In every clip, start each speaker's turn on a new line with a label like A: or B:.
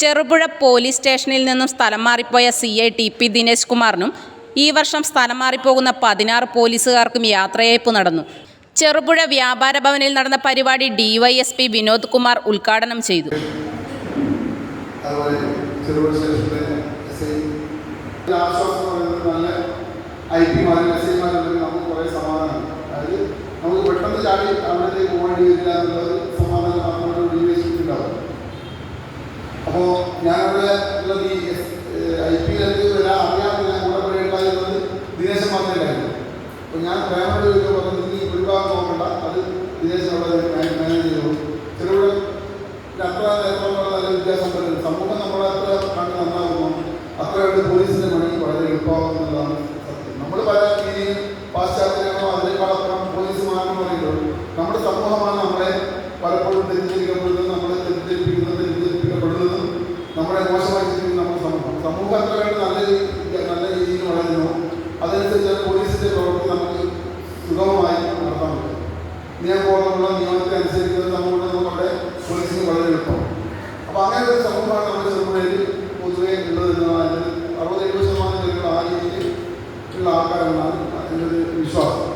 A: Cherupuzha police സ്റ്റേഷനിൽ നിന്നും സ്ഥലം മാറിപ്പോയ C I T P Dinesh കുമാറിനും ഈ വർഷം സ്ഥലം മാറിപ്പോകുന്ന പതിനാറ് പോലീസുകാർക്കും യാത്രയയപ്പ് നടന്നു. ചെറുപുഴ വ്യാപാര ഭവനിൽ നടന്ന പരിപാടി ഡിവൈഎസ്പി വിനോദ് കുമാർ ഉദ്ഘാടനം ചെയ്തു.
B: നമുക്ക് പെട്ടെന്ന് ചാടി അവിടത്തേക്ക് പോകേണ്ടി വരില്ല എന്നുള്ള സമാധാനം നമ്മുടെ ഡി വൈ ഉണ്ടാവും അപ്പോൾ ഞാനവിടെ ഉള്ളത് ഈ ഐ പിയിലേക്ക് വരാൻ അറിയാതെ ഞാൻ കൂടെ അപ്പോൾ ഞാൻ പ്രേമയുടെ ഒരു പറഞ്ഞു നീ ഒരുപാട് നോക്കണ്ട അത് ദിനേശൻ അത്ര നേരത്തോളം വ്യത്യാസം സമൂഹം നമ്മളെ അത്ര കണ്ട് നന്നാകുന്നു. അത്ര കണ്ട് പോലീസിന്റെ പണി വളരെ എളുപ്പമാകുന്നതാണ് സത്യം. നമ്മൾ പല രീതിയിൽ പാശ്ചാത്യങ്ങളോ അതിനേക്കാളപ്പുറം പോലീസ് മാറണം പറയുന്നത് നമ്മുടെ സമൂഹമാണ് നമ്മളെ പലപ്പോഴും തെറ്റിദ്ധരിക്കപ്പെടുന്നതും നമ്മളെ തെറ്റിദ്ധരിപ്പിക്കുന്നതും തെറ്റിദ്ധരിപ്പിക്കപ്പെടുന്നതും നമ്മളെ മോശമായി ചിന്തിക്കുന്ന നമ്മുടെ സമൂഹം സമൂഹം അത്ര കണ്ട് നല്ല രീതി നല്ല രീതിയിൽ വളരുന്നു അതനുസരിച്ച് പോലീസിന്റെ പ്രവൃത്തി നമുക്ക് സുഗമമായി നടത്താൻ പറ്റും നിയമബോധമുള്ള നിയമത്തെ അനുസരിക്കുന്നത് നമ്മളുടെ നമ്മുടെ പോലീസിന് വളരെ എളുപ്പമാണ് അപ്പോൾ അങ്ങനെ ഒരു സമൂഹമാണ് നമ്മുടെ ചെറുപ്പുഴയിൽ പൊതുവെ ഉള്ളതെന്നാണ് അറുപത് എഴുപത് ശതമാനം പേരുകൾ ആ രീതിയിൽ ഉള്ള ആൾക്കാരെന്നാണ് എന്റെ ഒരു വിശ്വാസം.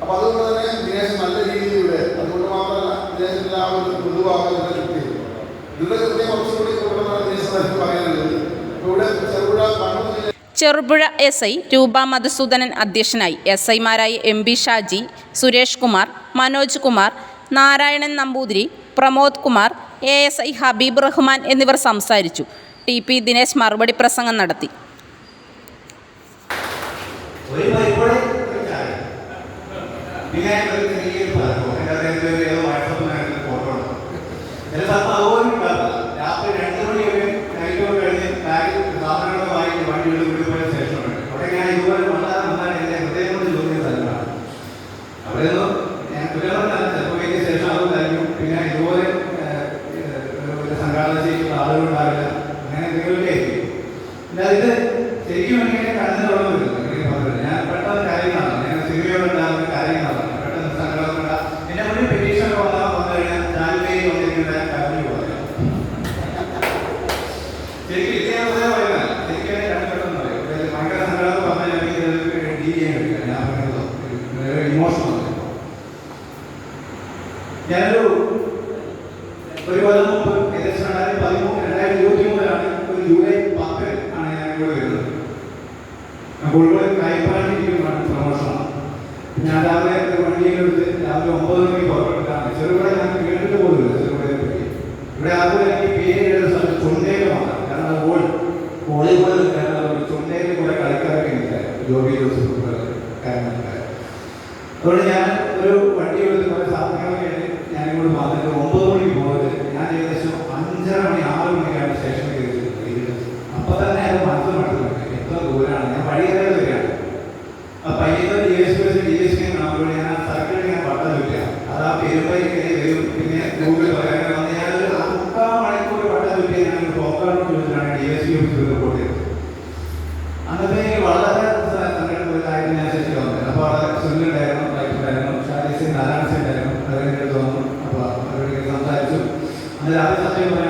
B: അപ്പോൾ അതുകൊണ്ട് തന്നെ ദിനേശൻ നല്ല രീതിയിലൂടെ അതുകൊണ്ട് മാത്രമല്ല ദിനേശന്റെ ആ ഒരു മൃദുവാകുന്ന കൃത്യം ഇതിന്റെ കൃത്യം കുറച്ചുകൂടി കൂടുതലാണ് ദിനേശൻ പറയാനുള്ളത്. ഇവിടെ ചെറുപുഴ കണ്ണൂർ ജില്ല
A: ചെറുപുഴ എസ് ഐ രൂപ മധുസൂദനൻ അധ്യക്ഷനായി S ഐമാരായി M B Shaji Suresh Kumar Manoj Kumar Narayanan Namboothiri Pramod Kumar A S I Habeeb Rahman എന്നിവർ സംസാരിച്ചു. ടി പി ദിനേശ് മറുപടി പ്രസംഗം നടത്തി.
C: ഒരു സംഘാടന ആളുകളുണ്ടാവില്ല. അങ്ങനെ എന്തെങ്കിലുമൊക്കെ ആയിരിക്കും. ശരിക്കും എനിക്ക് കണ്ണിന് പറഞ്ഞത് ഞാൻ പെട്ടെന്ന് കാര്യങ്ങളാണ്. ഞാൻ സിനിമയോടുണ്ടാകുന്ന കാര്യങ്ങളാണ്. പെട്ടെന്ന് സങ്കടപ്പെട്ട എന്നെ മുന്നിൽ പെറ്റീഷൻ വന്നാൽ വന്നു കഴിഞ്ഞാൽ ചാനലിലേക്ക് വന്നിരിക്കുന്ന കരഞ്ഞു കഴിയില്ല ഞാൻ ഇമോഷണൽ ഞാനൊരു ഒരു കൊല്ലം രണ്ടായിരത്തി പതിമൂന്ന് രണ്ടായിരത്തി ഇരുപത്തി മൂന്നിലാണ് ഒരു ജൂലൈ പത്തിന് ആണ് ഞാൻ ഇവിടെ വരുന്നത് അപ്പോൾ ഇവിടെ കൈപ്പാടിയിരിക്കുന്നതാണ് പ്രമോഷണം ഞാൻ രാവിലെ വണ്ടിയിലെടുത്ത് രാവിലെ ഒമ്പത് മണിക്ക് പുറപ്പെട്ടിട്ടാണ് ചെറുപുഴ ഞാൻ കേട്ടിട്ട് പോലുമില്ല ചെറുപുഴയെ പറ്റി. ഇവിടെ ആദ്യം എനിക്ക് പേര് എഴുതുന്ന ചുണ്ടേലുമാണ് കാരണം ഗോൾ വോളിബോൾ കാരണം ചുണ്ടേലും കൂടെ കളിക്കാരൊക്കെ എനിക്കറിയാം ജോബി ജോസഫ് കാര്യങ്ങളൊക്കെ അതുകൊണ്ട് ഞാൻ ഒരു വണ്ടി എടുത്ത് കുറേ സാധനങ്ങളൊക്കെ ഞാൻ ഇങ്ങോട്ട് വന്നിട്ട് ഒമ്പത് മണിക്ക് പോകുന്നത് ഞാൻ ഏകദേശം അഞ്ചര മണി ആറ് മണിക്കാണ് ശേഷം അപ്പൊ തന്നെ അത് മനസ്സിൽ എത്ര ദൂരമാണ് ഞാൻ വഴിയേറെ വരികയാണ്. ആ D S P D S P ഞാൻ ആ സർക്കിളിൽ ഞാൻ പട്ടം അത് ആ വരും. പിന്നെ ഗൂഗിൾ പറയാൻ വന്ന് ഞാനൊരു മുക്കാൽ മണിക്കൂർ പട്ടം ഞാൻ ഒരു പോക്കാറിനോട് ചോദിച്ചിട്ടാണ് ഡി എസ് പി റിപ്പോർട്ട് ചെയ്തത്. അന്നത്തെ വളരെ ഞാൻ ശേഷം വന്നത് അപ്പോൾ അവിടെ സുനിലുണ്ടായിരുന്നു വൈഫ് ഉണ്ടായിരുന്നു ഷാജി സിംഗ് നാരായണ സിംഗ് ഉണ്ടായിരുന്നു തോന്നുന്നു. അപ്പോൾ അവരോട് സംസാരിച്ചു. അന്ന് അത് സത്യം പറയാൻ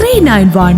D: three nine one